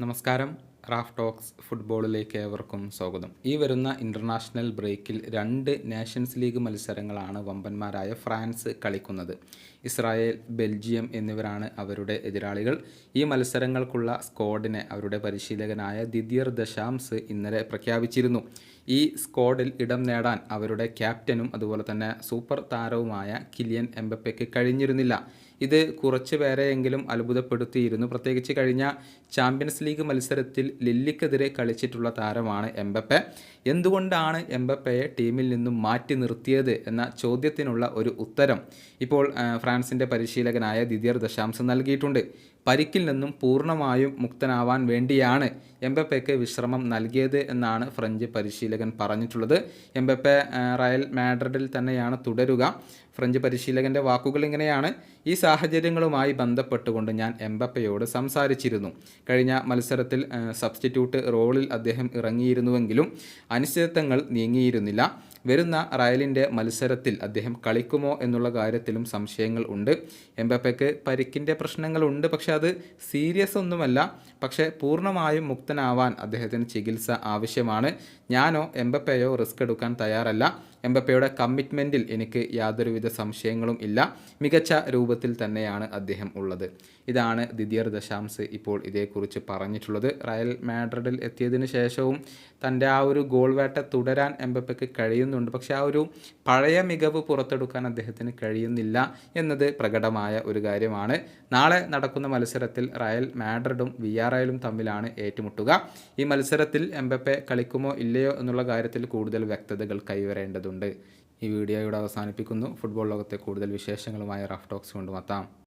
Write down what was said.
నమస్కారం Raf talks ഫുട്ബോളിലേക്ക് ഏവർക്കും സ്വാഗതം. ഈ വരുന്ന ഇന്റർനാഷണൽ ബ്രേക്കിൽ രണ്ട് നേഷൻസ് ലീഗ് മത്സരങ്ങളാണ് വമ്പന്മാരായ ഫ്രാൻസ് കളിക്കുന്നത്. ഇസ്രായേൽ ബെൽജിയം എന്നിവരാണ് അവരുടെ എതിരാളികൾ. ഈ മത്സരങ്ങൾക്കുള്ള സ്ക്വാഡിനെ അവരുടെ പരിശീലകനായ ദിദിയർ ദശാംസ് ഇന്നലെ പ്രഖ്യാപിച്ചിരുന്നു. ഈ സ്ക്വാഡിൽ ഇടം നേടാൻ അവരുടെ ക്യാപ്റ്റനും അതുപോലെ തന്നെ സൂപ്പർ താരവുമായ കിലിയൻ എംബപ്പയ്ക്ക് കഴിഞ്ഞിരുന്നില്ല. ഇത് കുറച്ച് പേരെയെങ്കിലും അത്ഭുതപ്പെടുത്തിയിരുന്നു. പ്രത്യേകിച്ച് കഴിഞ്ഞ ചാമ്പ്യൻസ് ലീഗ് മത്സരത്തിൽ ലില്ലിക്കെതിരെ കളിച്ചിട്ടുള്ള താരമാണ് എംബപ്പെ. എന്തുകൊണ്ടാണ് എംബപ്പയെ ടീമിൽ നിന്നും മാറ്റി നിർത്തിയത് എന്ന ചോദ്യത്തിനുള്ള ഒരു ഉത്തരം ഇപ്പോൾ ഫ്രാൻസിന്റെ പരിശീലകനായ ദിദിയർ ദശാംസ് നൽകിയിട്ടുണ്ട്. പരിക്കിൽ നിന്നും പൂർണമായും മുക്തനാവാൻ വേണ്ടിയാണ് എംബപ്പയ്ക്ക് വിശ്രമം നൽകിയത് എന്നാണ് ഫ്രഞ്ച് പരിശീലകൻ പറഞ്ഞിട്ടുള്ളത്. എംബപ്പെ റയൽ മാഡ്രിഡിൽ തന്നെയാണ് തുടരുക. ഫ്രഞ്ച് പരിശീലകന്റെ വാക്കുകൾ ഇങ്ങനെയാണ്. ഈ സാഹചര്യങ്ങളുമായി ബന്ധപ്പെട്ടുകൊണ്ട് ഞാൻ എംബപ്പയോട് സംസാരിച്ചിരുന്നു. കഴിഞ്ഞ മത്സരത്തിൽ സബ്സ്റ്റിറ്റ്യൂട്ട് റോളിൽ അദ്ദേഹം ഇറങ്ങിയിരുന്നുവെങ്കിലും അനിശ്ചിതത്വങ്ങൾ നീങ്ങിയിരുന്നില്ല. വരുന്ന റയലിന്റെ മത്സരത്തിൽ അദ്ദേഹം കളിക്കുമോ എന്നുള്ള കാര്യത്തിലും സംശയങ്ങൾ ഉണ്ട്. എംബപ്പയ്ക്ക് പരിക്കിന്റെ പ്രശ്നങ്ങളുണ്ട് പക്ഷേ അത് സീരിയസ് ഒന്നുമല്ല. പക്ഷേ പൂർണമായും മുക്തനാവാൻ അദ്ദേഹത്തിന് ചികിത്സ ആവശ്യമാണ്. ഞാനോ എംബപ്പയോ റിസ്ക് എടുക്കാൻ തയ്യാറല്ല. എംബപ്പയുടെ കമ്മിറ്റ്മെന്റിൽ എനിക്ക് യാതൊരുവിധ സംശയങ്ങളും ഇല്ല. മികച്ച രൂപത്തിൽ തന്നെയാണ് അദ്ദേഹം ഉള്ളത്. ഇതാണ് ദിദിയർ ദശാംസ് ഇപ്പോൾ ഇതേക്കുറിച്ച് പറഞ്ഞിട്ടുള്ളത്. റയൽ മാഡ്രിഡിൽ എത്തിയതിനു ശേഷവും തന്റെ ആ ഒരു ഗോൾ വേട്ട തുടരാൻ എംബപ്പയ്ക്ക് കഴിയുന്നുണ്ട് പക്ഷേ ആ ഒരു പഴയ മികവ് പുറത്തെടുക്കാൻ അദ്ദേഹത്തിന് കഴിയുന്നില്ല എന്നത് പ്രകടമായ ഒരു കാര്യമാണ്. നാളെ നടക്കുന്ന മത്സരത്തിൽ റയൽ മാഡ്രിഡും വി ആർ ഐയിലും തമ്മിലാണ് ഏറ്റുമുട്ടുക. ഈ മത്സരത്തിൽ എംബപ്പെ കളിക്കുമോ ഇല്ലയോ എന്നുള്ള കാര്യത്തിൽ കൂടുതൽ വ്യക്തതകൾ കൈവരേണ്ടതുണ്ട്. ഈ വീഡിയോ ഇവിടെ അവസാനിപ്പിക്കുന്നു. ഫുട്ബോൾ ലോകത്തെ കൂടുതൽ വിശേഷങ്ങളുമായി റഫ് ടോക്സ് കൊണ്ടുമെത്താം.